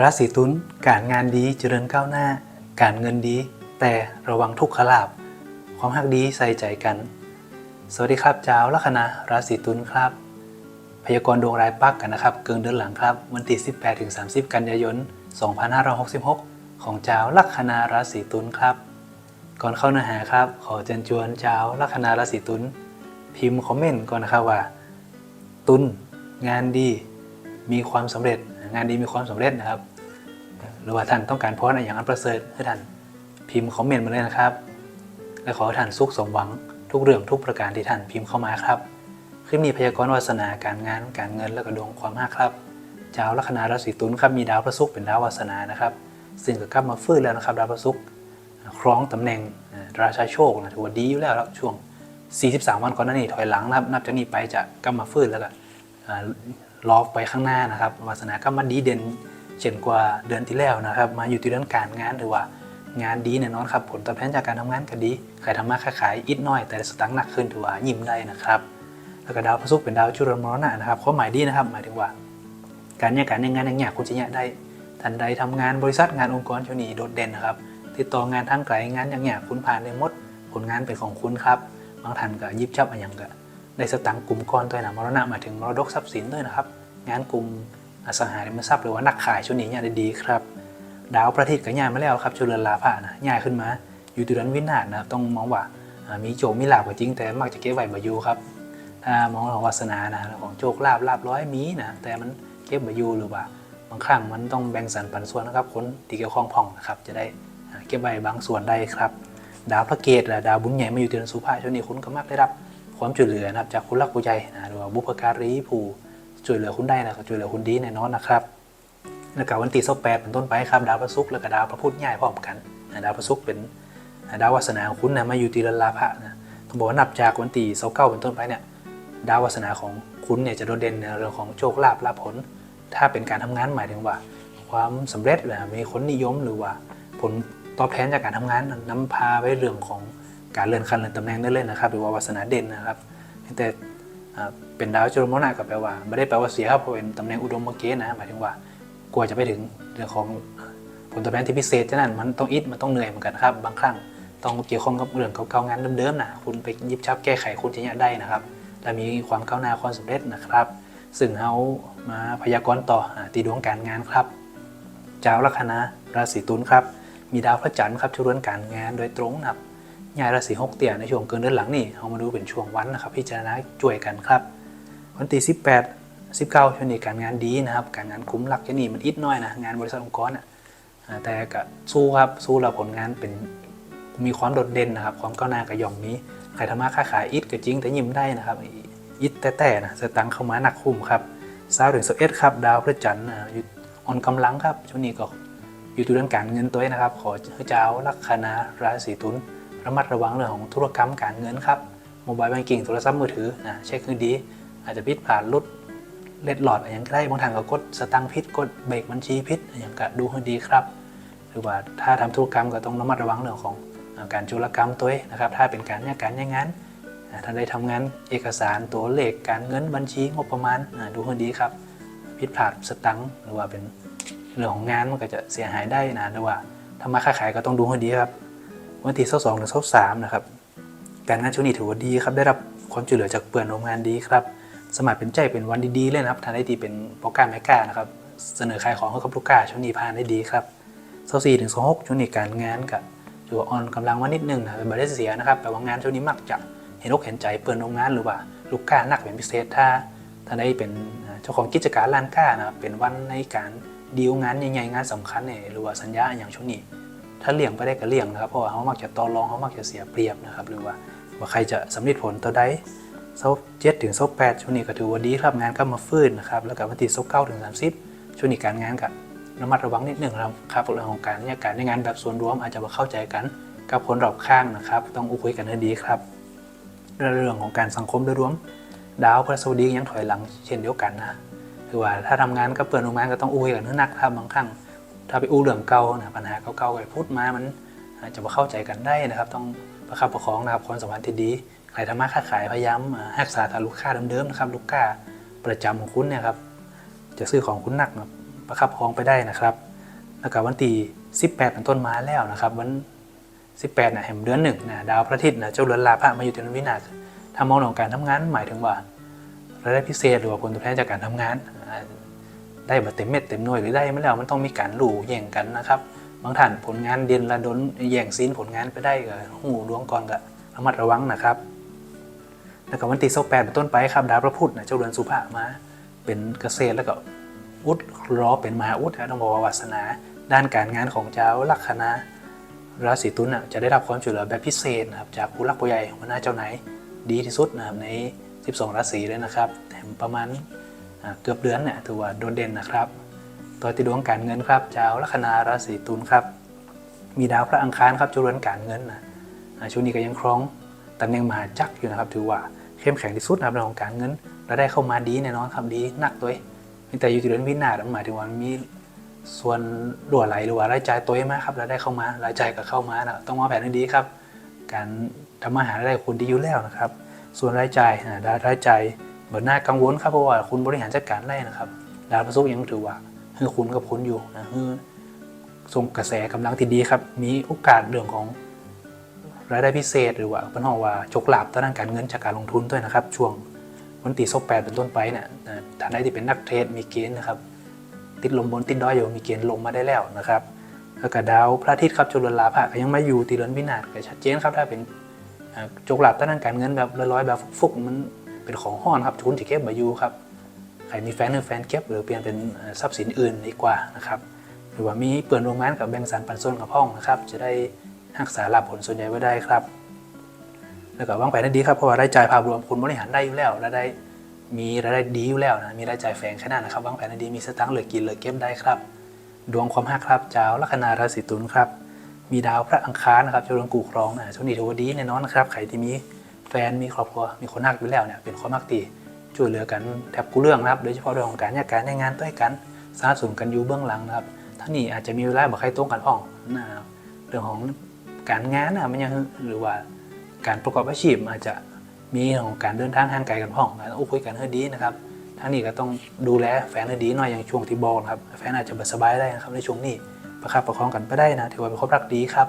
ราศีตุลการงานดีเจริญก้าวหน้า การเงินดี แต่ระวังทุกขลาบความหักดีใส่ใจกัน สวัสดีครับเจ้าลัคนาราศีตุลครับ พยากรณ์ดวงรายปักกันนะครับเกินเดือนหลังครับ วันที่ 18ถึง30 กันยายน 2566 ของเจ้าลัคนาราศีตุลครับ ก่อนเข้าเนื้อหาครับ ขอเชิญชวนเจ้าลัคนาราศีตุลพิมพ์คอมเมนต์ก่อนนะครับว่า ตุลงานดีมีความสำเร็จงานดีมีความสำเร็จนะครับ หรือว่าท่านต้องการพรอะไรอย่างอันประเสริฐให้ท่านพิมพ์คอมเมนต์มาเลยนะครับ และขอให้ท่านสุขสมหวังทุกเรื่องทุกประการที่ท่านพิมพ์เข้ามาครับคลิปนี้พยากรณ์วาสนาการงานการเงินและก็ดวงความรักครับเจ้าลัคนาราศีตุลครับมีดาวพระศุกร์เป็นดาววาสนานะครับซึ่งก็กลับมาฟื้นแล้วนะครับดาวพระศุกร์ครองตำแหน่งราชาโชคนะถือว่าดีอยู่แล้วครับช่วง 43 วันก่อนหน้านี้ถอยหลังนะครับนับจากนี้ไปจะกลับมาฟื้นแล้วก็ล้อไปข้างหน้านะครับวาสนาก็มาดีเด่น เช่นกว่าเดือนที่แล้วนะครับ มาอยู่ที่เรื่องการงานถือว่างานดีแน่นอนครับ ผลตอบแทนจากการทำงานก็ดีใครทำมาค้าขายอิดน้อย แต่สตังค์หนักขึ้นถือว่ายิ้มได้นะครับ แล้วก็ดาวพระศุกร์เป็นดาวจุลมรณะนะครับความหมายดีนะครับ หมายถึงว่า การเนี่ยการเนี่ยงานอย่างเงี้ยคุณจะเนี่ยได้ทันใดทำงานบริษัทงานองค์กรช่วนี้โดดเด่นนะครับติดต่องานทางไกลงานอย่างเงี้ยคุณผ่านได้หมดผลงานเป็นของคุณครับบางท่านก็ยิบจับอะไรอย่างก็ได้สตังค์กลุ่มก้อนตัวหนะมรณะหมายถึงมรดกทรัพย์สินด้วยนะครับ งานกลุ่ม อสังหาริมทรัพย์หรือว่านักขายช่วงนี้เนี่ยได้ดีครับ ดาวประทีปก็ย้ายมาแล้วครับจุลลาภะนะย้าขึ้นมา อยู่ที่เดือนวินาศนะครับต้องมองว่ามีโจมมีลาบก็จริง แต่มักจะเก็บไว้บ่อยู่ครับถ้ามองของวาสนานะของโชคลาภลาบร้อยมีนะแต่มันเก็บบ่อยู่หรือว่าบางครั้งมันต้องแบ่งสรรปันส่วนนะครับคนที่เกี่ยวข้องพ่องนะครับจะได้เก็บไว้บางส่วนได้ครับ ดาวพระเกตดาวบุญใหญ่มาอยู่ที่เดือนสุภาช่วงนี้คุณก็มักได้รับความช่วยเหลือนะครับจากคุณรักผู้ใจนะหรือว่าบุพการีผู้ ช่วยเหลือคุณได้นะก็ช่วยเหลือคุณดีแน่นอนนะครับแล้วก็วันที่28เป็นต้นไปครับดาวพระศุกร์แล้วก็ดาวพระพุธย้ายพร้อมกันดาวพระศุกร์เป็นดาววาสนาของคุณนะมาอยู่ที่เรือนลาภะนะต้องบอกว่านับจากวันที่29เป็นต้นไปเนี่ยดาววาสนาของคุณเนี่ยจะโดดเด่นในเรื่องของโชคลาภลาภผล ถ้าเป็นการทำงานหมายถึงว่า ความสำเร็จหรือมีคนนิยมหรือว่าผลตอบแทนจากการทำงานนำพาไปเรื่องของการเลื่อนขั้นเลื่อนตำแหน่งได้เลยนะครับ หรือว่าวาสนาเด่นนะครับ แต่ เป็นดาวจุลมรณะก็แปลว่าไม่ได้แปลว่าเสียครับเพราะเป็นตำแหน่งอุดมเกณฑ์นะหมายถึงว่ากว่าจะไปถึงเรื่องของผลตอบแทนที่พิเศษฉะนั้นมันต้องอิดมันต้องเหนื่อยเหมือนกันครับ บางครั้งต้องเกี่ยวข้องกับเรื่องเก่าๆงานเดิมๆนะคุณไปยิบชับแก้ไขคุณจะเนี่ยได้นะครับและมีความก้าวหน้าความสำเร็จนะครับ ซึ่งเขามาพยากรณ์ต่อตีดวงการงานครับเจ้าลัคนาราศีตุลครับมีดาวพระจันทร์ครับช่วยเรื่องการงานโดยตรงนะครับ ย้ายราศีหกเตี่ยในช่วงเกินเดือนหลังนี่เอามาดูเป็นช่วงวันนะครับพิจารณาช่วยกันครับ วันที่18 19ช่วงนี้การงานดีนะครับ การงานคุ้มหลักช่วงนี้มันอิดน้อยนะงานบริษัทองค์กรอะแต่ก็สู้ครับสู้แล้วผลงานเป็นมีความโดดเด่นนะครับ ความก้าวหน้าก็ย่อมมีใครทำมาค้าขายอิดก็จริงแต่ยิ้มได้นะครับอิดแต่แต่นะสตังเข้ามาหนักคุ้มครับสาวถึงสเอ็ดครับดาวพระจันทร์อยู่อ่อนกำลังครับช่วงนี้ก็อยู่ตัวเรื่องการเงินตัวเองนะครับ ขอเจ้าลัคนาราศีตุล ระมัดระวังเรื่องของธุรกรรมการเงินครับโมบายแบงกิ้งโทรศัพท์มือถือนะเช็คคือดี อาจจะพิษผ่านลุดเล็ดหลอดอะไรอย่างก็ได้บางทางก็กดสตังค์พิษกดเบรกบัญชีพิษอะไรอย่างก็ดูให้ดีครับหรือว่าถ้าทำธุรกรรมก็ต้องระมัดระวังเรื่องของการจุลกรรมตัวเองนะครับ ถ้าเป็นการเนี่ยการอย่างนั้นอ่าถ้าได้ทำงานเอกสารตัวเลขการเงินบัญชีงบประมาณดูให้ดีครับพิษพลาดสตังค์หรือว่าเป็นเรื่องของงานมันก็จะเสียหายได้นะหรือว่าทำมาค้าขายก็ต้องดูให้ดีครับ วันที่เสองถึงสามนะครับการงานช่วงนี้ถือว่าดีครับได้รับความช่วยเหลือจากเพื่อนร่วมงานดีครับสมัครเป็นใจเป็นวันดีๆเลยนะครับทานได้ดีเป็นโปรแกรมแมกกานะครับเสนอขายของให้กับลูกค้าช่วงนี้ผ่านได้ดีครับโซสี่ถึงโซหกช่วงนี้การงานกับถือว่าอ่อนกำลังว่านิดนึงนะเป็นบริษเสียนะครับแปลว่างานช่วงนี้มักจะเห็นอกเห็นใจเพื่อนร่วมงานหรือว่าลูกค้าหนักเป็นพิเศษถ้าถ้าได้เป็นเจ้าของกิจการร้านค้านะครับเป็นวันในการดีลงานใหญ่ๆงานสำคัญเนี่ยหรือว่าสัญญาอย่างช่วงนี้ ถ้าเลี่ยงไปได้ก็เลี่ยงนะครับ เพราะว่าเขามักจะต่อรองเขามักจะเสียเปรียบนะครับ หรือว่าว่าใครจะสำเร็จผลต่อใดเซาเจ็ดถึงเซาแปดช่วงนี้ก็ถือว่าดีครับงานก็มาฟื้นนะครับ แล้วก็วันที่เซาเก้าถึงสามสิบช่วงนี้การงานก็ระมัดระวังนิดหนึ่งครับครับเรื่องของการเนี่ยการในงานแบบส่วนรวมอาจจะมาเข้าใจกันกับคนรอบข้างนะครับ ต้องอุ้คุยกันให้ดีครับเรื่องของการสังคมโดยรวม ดาวพระสวัสดียังถอยหลังเช่นเดียวกันนะคือว่าถ้าทำงานก็เปิดโรงงานก็ต้องอุ้ยกันให้นักครับบางครั้ง ถ้าไปอู้เรื่องเก่านะปัญหาเก่าๆไปพูดมามันอาจจะมาเข้าใจกันได้นะครับ ต้องประคับประคองนะครับความสัมพันธ์ที่ดีใครทำมาค้าขายพยายามอ่ารักษาฐานลูกค้าเดิมๆนะครับ ลูกค้าประจำของคุณเนี่ยครับจะซื้อของคุณหนักนะประคับคระคองไปได้นะครับแล้วก็วันที่18 เป็นต้นมาแล้วนะครับ วัน 18นะแห่งเดือนหนึ่งนะดาวพระอาทิตย์นะเจ้าเรือนลาภะมาอยู่ในวินาศถ้ามองของการทำงานหมายถึงว่ารายได้พิเศษหรือว่าผลตอบแทนจากการทำงาน ได้มาเต็มเม็ดเต็มหน่วยหรือได้ไม่แล้วมันต้องมีการหลู่แย่งกันนะครับ บางท่านผลงานเด่นละดนแย่งซีนผลงานไปได้ก็หูดวงก่อนก็ระมัดระวังนะครับ แล้วก็วันที่28เป็นต้นไปครับดาวพระพุธนะเจ้าเรือนสุภะมาเป็นเกษตรแล้วก็อุดล้อเป็นมหาอุดนะต้องบอกว่าวาสนาด้านการงานของเจ้าลัคนาราศีตุลนะจะได้รับความช่วยเหลือแบบพิเศษนะครับจากผู้รักผู้ใหญ่หัวหน้าเจ้านายดีที่สุดนะครับใน 12 ราศีเลยนะครับแถมประมาณ เกือบเดือนเนี่ยถือว่าโดดเด่นนะครับ ตัวที่ดวงการเงินครับเจ้าลัคนาราศีตุลครับ มีดาวพระอังคารครับเจริญการเงินนะช่วงนี้ก็ยังครองตำแหน่งมหาจักรอยู่นะครับ ถือว่าเข้มแข็งที่สุดนะครับเรื่องของการเงินราได้เข้ามาดีแน่นอนครับดีหนักด้วแต่อยู่ที่เดือนวินาศหมายถึงว่ามีส่วนรั่วไหลหรือว่ารายจ่ายตัวมากครับเราได้เข้ามารายจ่ายก็เข้ามานะต้องวางแผนให้ดีครับ การทำมาหารายได้คุณดีอยู่แล้วนะครับ ส่วนรายจ่ายอ่ารายจ่าย เบิดหน้ากังวลครับเพราะว่าคุณบริหารจัดการได้นะครับดาวพระศุกร์ยังถือว่าคือคุณกับคุณอยู่นะคือส่งกระแสกำลังที่ดีครับ มีโอกาสเรื่องของรายได้พิเศษหรือว่าเป็นห้องว่าโชคลาภด้านการเงินจากการลงทุนด้วยนะครับ ช่วงวันที่บแปดเป็นต้นไปเนี่ยนะท่านใดที่เป็นนักเทรดมีเกณฑ์นะครับ ติดลมบนติดดอยอยู่มีเกณฑ์ลงมาได้แล้วนะครับแล้วก็ดาวพระอาทิตย์ครับจุลลาภะก็ยังไม่อยู่ตีเรือนวินาศก็ชัดเจนครับถ้าเป็นอ่าโชคลาภด้านการเงินแบบลอยๆแบบฟุกๆมัน เป็นของห้อนครับคุณที่เก็บมาอยู่ครับใครมีแฟนหรือแฟนเก็บหรือเปลี่ยนเป็นทรัพย์สินอื่นดีกว่านะครับหรือว่ามีเปิดโรงงานกับแบ่งสรรปันส่วนกับห้องนะครับ จะได้รักษาหลับผลส่วนใหญ่ไว้ได้ครับ แล้วก็วางแผนได้ดีครับเพราะว่ารายจ่ายภาพรวมคุณบริหารได้อยู่แล้วรายได้มีรายได้ดีอยู่แล้วนะมีรายจ่ายแฝงขนาดนะครับวางแผนได้ดีมีสตังค์เหลือกินเหลือเก็บได้ครับ ดวงความหักครับเจ้าลัคนาราศีตุลครับมีดาวพระอังคารนะครับเจะเรืองกู่ครองนะช่วงนี้ถือว่าดีแน่นอนนะครับใครที่มี แฟนมีครอบครัวมีคนหักอยู่แล้วเนี่ยเป็นความหักตีช่วยเหลือกันแทบกูเรื่องนะครับโดยเฉพาะเรื่องของการแยกการแยกงานด้วยกันสนับสนุนกันอยู่เบื้องหลังนะครับท่านี่อาจจะมีเวลาบอกใครตรงกันพ่องนะครับเรื่องของการงานนะมันยังหรือว่าการประกอบอาชีพอาจจะมีเรื่องของการเดินทางห่างไกลกันพ่องการต้องคุยกันให้ดีนะครับท่านี่ก็ต้องดูแลแฟนให้ดีหน่อยอย่างช่วงที่บอกครับแฟนอาจจะบสบายได้นะครับในช่วงนี้ประคับประคองกันไปได้นะถือว่าเป็นความรักดีครับ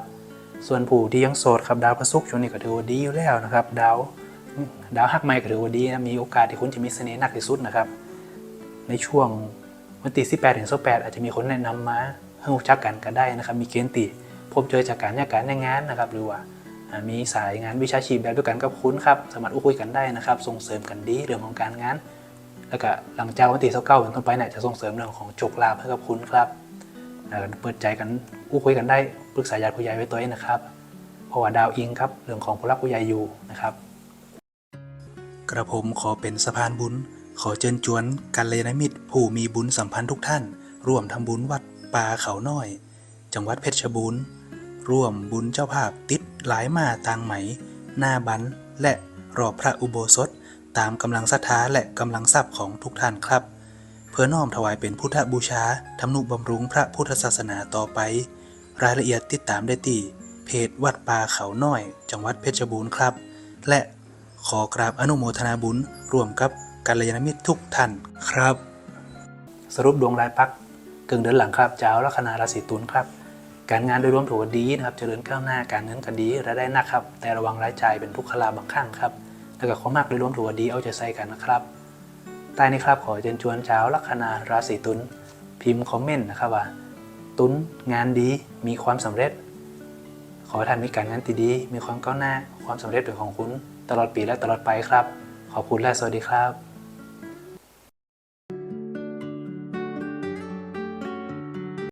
ส่วนผู้ที่ยังโสดครับดาวพระศุกร์ช่วงนี้ก็ถือว่าดีอยู่แล้วนะครับดาวดาวฮักไม้ก็ถือว่าดีนะมีโอกาสที่คุณจะมีเสน่ห์หนักที่สุดนะครับ ในช่วงวันที่18ถึง28อาจจะมีคนแนะนำมาให้รู้จักกันก็ได้นะครับ มีเกณฑ์ติพบเจอจากการแยกการในงานนะครับ หรือว่ามีสายงานวิชาชีพแบบด้วยกันกับคุณครับสามารถอู้คุยกันได้นะครับ ส่งเสริมกันดีเรื่องของการงาน แล้วก็หลังจากวันที่29เป็นต้นไปเนี่ยจะส่งเสริมเรื่องของโชคลาภให้กับคุณครับเปิดใจกันอู้คุยกันได้ ปรึกษาญาติผู้ใหญ่ไว้ตัวเองนะครับ เพราะว่าดาวอิงครับเรื่องของผู้รักผู้ใหญ่อยู่นะครับ กระผมขอเป็นสะพานบุญ ขอเชิญชวนกัลยาณมิตร ผู้มีบุญสัมพันธ์ทุกท่าน ร่วมทำบุญวัดป่าเขาน้อย จังหวัดเพชรบูรณ์ร่วมบุญเจ้าภาพติดหลายมาตางไหม หน้าบันและรอบพระอุโบสถ ตามกำลังศรัทธาและกำลังทรัพย์ของทุกท่านครับ เพื่อน้อมถวายเป็นพุทธบูชาทำนุบำรุงพระพุทธศาสนาต่อไป รายละเอียดติดตามได้ที่เพจวัดป่าเขาน้อย จังหวัดเพชรบูรณ์ครับ และขอกราบอนุโมทนาบุญร่วมกับกัลยาณมิตรทุกท่านครับ สรุปดวงรายปักกึ่งเดือนหลังครับเจ้าลัคนาราศีตุลครับ การงานโดยรวมถือว่าดีนะครับ เจริญก้าวหน้าการเงินก็ดีรายได้หนักครับ แต่ระวังรายจ่ายเป็นทุกขลาบางครั้งครับแล้วก็ความมากโดยรวมถือว่าดีเอาใจใส่กันนะครับใต้นี้ครับขอเชิญชวนเจ้าลัคนาราศีตุลพิมพ์คอมเมนต์นะครับว่า ตุนงานดี มีความสำเร็จ ขอให้ท่านมีการงานที่ดี มีความก้าวหน้า ความสำเร็จเป็นของคุณ ตลอดปีและตลอดไปครับ ขอบคุณและสวัสดีครับ